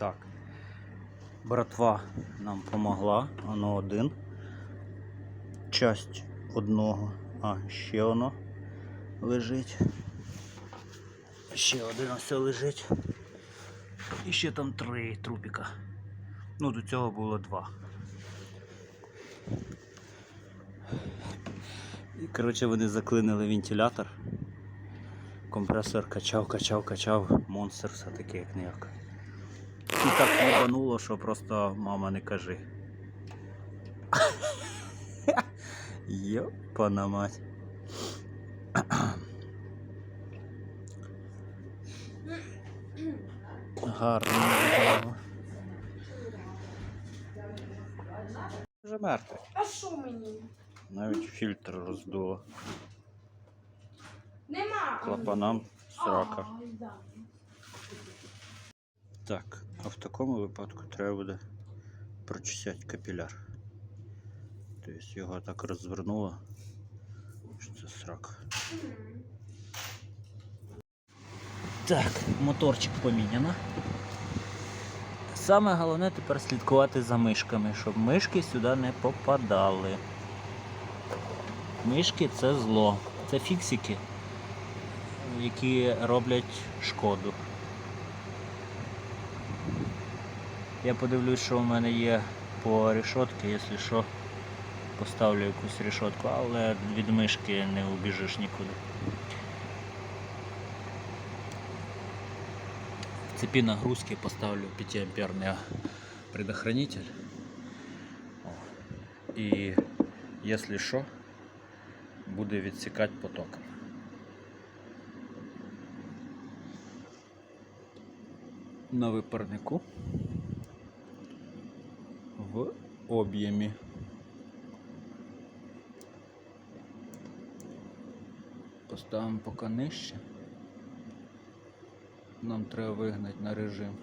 Так. Братва нам помогла, воно один. Часть одного. А, ще воно лежить. Ще один ось лежить. І ще там три трупіка. Ну, до цього було два. І, коротше, вони заклинили вентилятор. Компресор качав, качав, качав, монстр все-таки як ніяк. І так ебануло, що просто мама не кажи. Йопана мать. Гарно. Вже мертвий. А що мені? Навіть фільтр роздуло. Нема. Клапанам срака. Так, а в такому випадку треба буде прочесати капіляр. Тобто його так розвернуло, що це срак. Так, моторчик поміняно. Саме головне тепер слідкувати за мишками, щоб мишки сюди не попадали. Мишки це зло. Це фіксики, які роблять шкоду. Я подивлюсь, що в мене є по решетці, якщо що, поставлю якусь решетку, але від мишки не убіжиш нікуди. В цепи нагрузки поставлю 5 амперный предохранитель. І якщо що, буде відсікати потоком. На випарнику в об'ємі. Поставимо поки нижче. Нам треба вигнати на режим.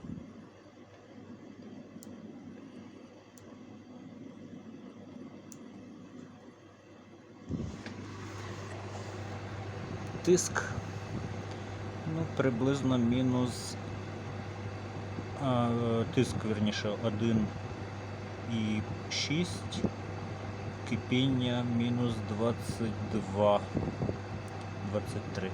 Тиск ну, приблизно мінус а, тиск, верніше, 1,6 кипіння мінус 22 23